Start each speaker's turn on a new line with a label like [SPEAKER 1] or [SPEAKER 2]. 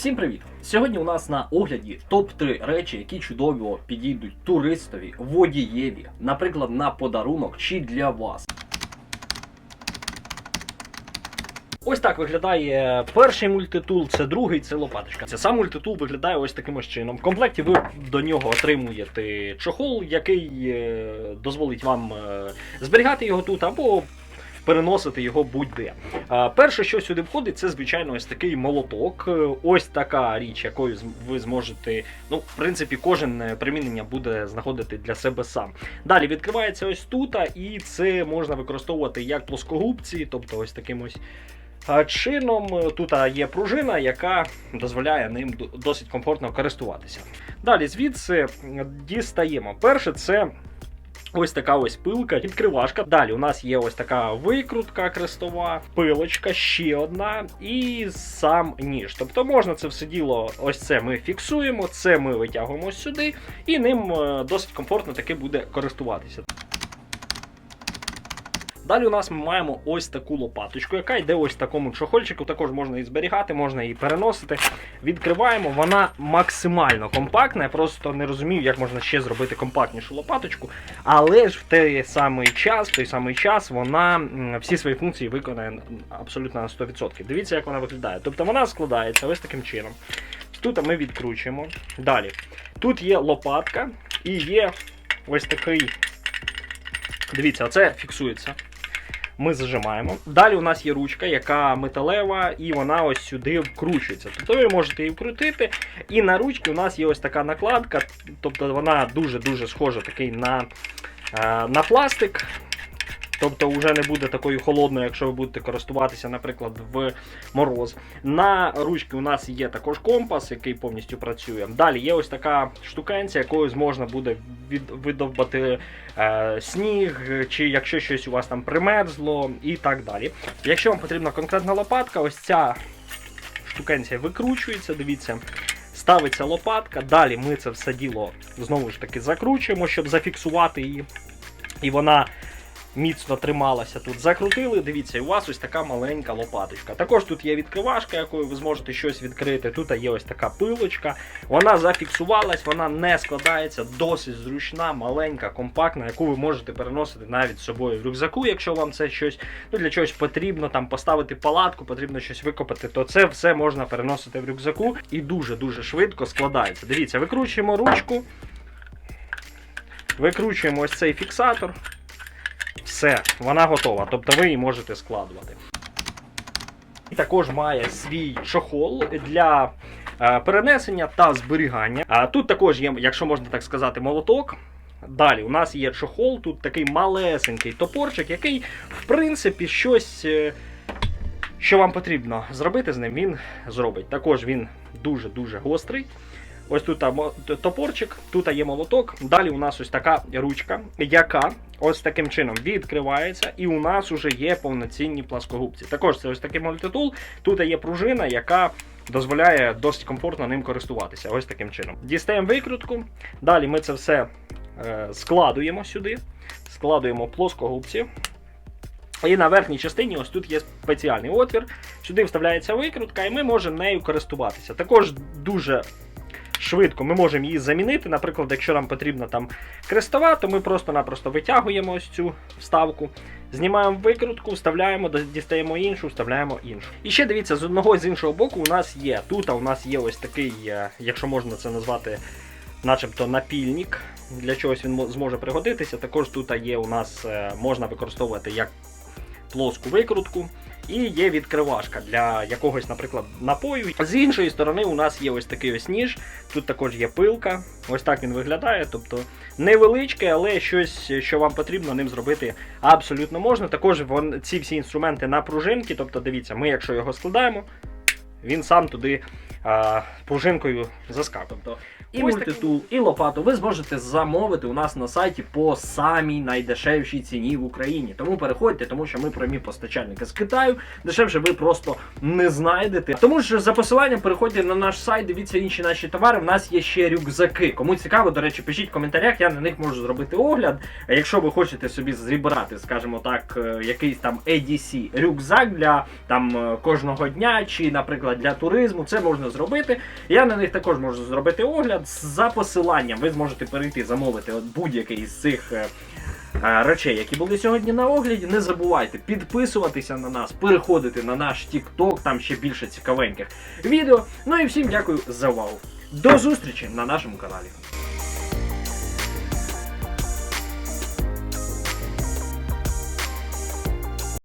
[SPEAKER 1] Всім привіт! Сьогодні у нас на огляді топ-3 речі, які чудово підійдуть туристові, водієві, наприклад, на подарунок чи для вас. Ось так виглядає перший мультитул, це другий, це лопаточка. Це сам мультитул виглядає ось таким ось чином. В комплекті ви до нього отримуєте чохол, який е, дозволить вам е, зберігати його тут або переносити його будь-де. Перше, що сюди входить, це звичайно ось такий молоток. Е, Ось така річ, якою ви зможете. Ну, в принципі, кожен е, примінення буде знаходити для себе сам. Далі відкривається ось тут, і це можна використовувати як плоскогубці, тобто ось таким ось. Чином Е, тут є пружина, яка дозволяє ним досить комфортно користуватися. Далі звідси дістаємо. Перше, це Ось така ось пилка, відкривашка. Далі у нас є ось така викрутка крестова, пилочка, ще одна, і сам ніж. Тобто можна це все діло, ось це ми фіксуємо, це ми витягуємо сюди, і ним е, досить комфортно таки буде користуватися. Далі у нас ми маємо ось таку лопаточку, яка йде ось в такому чохольчику. Також можна її зберігати, можна її переносити. Відкриваємо, вона максимально компактна. Я просто не розумію, як можна ще зробити компактнішу лопаточку. Але ж в той самий час, в той самий час вона всі свої функції виконає абсолютно на 100%. Дивіться, як вона виглядає. Тобто вона складається ось таким чином. Тут ми відкручуємо. Далі. Тут є лопатка і є ось такий. Дивіться, оце фіксується. Ми зажимаємо. Далі у нас є ручка, яка металева, і вона ось сюди вкручується. Тобто ви можете її вкрутити. І на ручці у нас є ось така накладка, тобто вона дуже-дуже схожа такий на, е, на пластик. Тобто вже не буде такою холодною, якщо ви будете користуватися, наприклад, в мороз. На ручці у нас є також компас, який повністю працює. Далі є ось така штукенція, якою можна буде видовбати е, сніг, чи якщо щось у вас там примерзло, і так далі. Якщо вам потрібна конкретна лопатка, ось ця штукенція викручується, дивіться. Ставиться лопатка, далі ми це все діло знову ж таки закручуємо, щоб зафіксувати її. І вона міцно трималася тут. Закрутили, дивіться, і у вас ось така маленька лопаточка. Також тут є відкривашка, якою ви зможете щось відкрити. Тут є ось така пилочка. Вона зафіксувалась, вона не складається, досить зручна, маленька, компактна, яку ви можете переносити навіть з собою в рюкзаку, якщо вам це щось ну, для чогось потрібно, там поставити палатку, потрібно щось викопати, то це все можна переносити в рюкзаку і дуже-дуже швидко складається. Дивіться, викручуємо ручку, викручуємо ось цей фіксатор. Все, вона готова. Тобто ви її можете складувати. І також має свій чохол для е, перенесення та зберігання. А тут також є, якщо можна так сказати, молоток. Далі у нас є чохол, тут такий малесенький топорчик, який, в принципі, щось, е, що вам потрібно зробити з ним, він зробить. Також він дуже-дуже гострий. Ось тут топорчик, тут є молоток. Далі у нас ось така ручка, яка ось таким чином відкривається, і у нас вже є повноцінні пласкогубці. Також це ось такий мультитул. Тут є пружина, яка дозволяє досить комфортно ним користуватися. Ось таким чином. Дістаємо викрутку. Далі ми це все е, складуємо сюди, складуємо плоскогубці. І на верхній частині ось тут є спеціальний отвір. Сюди вставляється викрутка, і ми можемо нею користуватися. Також дуже швидко ми можемо її замінити. Наприклад, якщо нам потрібна там крестова, то ми просто-напросто витягуємо ось цю вставку, знімаємо викрутку, вставляємо, дістаємо іншу, вставляємо іншу. І ще дивіться, з одного з іншого боку у нас є. Тут у нас є ось такий, е, якщо можна це назвати, начебто напільник. Для чогось він зможе пригодитися. Також тут є у нас е, можна використовувати як плоску викрутку. І є відкривашка для якогось, наприклад, напою. З іншої сторони, у нас є ось такий ось ніж. Тут також є пилка. Ось так він виглядає. Тобто невеличке, але щось, що вам потрібно ним зробити, абсолютно можна. Також вон, ці всі інструменти на пружинки. Тобто, дивіться, ми, якщо його складаємо, він сам туди а, пружинкою заскакує. Тобто і
[SPEAKER 2] Ось
[SPEAKER 1] мультитул, і лопату ви зможете замовити у нас на сайті по самій найдешевшій ціні в Україні. Тому переходьте, тому що ми прямі постачальники з Китаю. Дешевше ви просто не знайдете. Тому що за посиланням переходьте на наш сайт, дивіться інші наші товари. У нас є ще рюкзаки. Кому цікаво, до речі, пишіть в коментарях. Я на них можу зробити огляд. А Якщо ви хочете собі зібрати, скажімо так, е, якийсь там EDC рюкзак для там е, кожного дня, чи, наприклад, для туризму, це можна зробити. Я на них також можу зробити огляд. За посиланням ви зможете перейти замовити будь-який з цих. е, е, Речей, які були сьогодні на огляді, не забувайте підписуватися на нас, переходити на наш TikTok, там ще більше цікавеньких відео. Ну і всім дякую за увагу. До зустрічі на нашому каналі.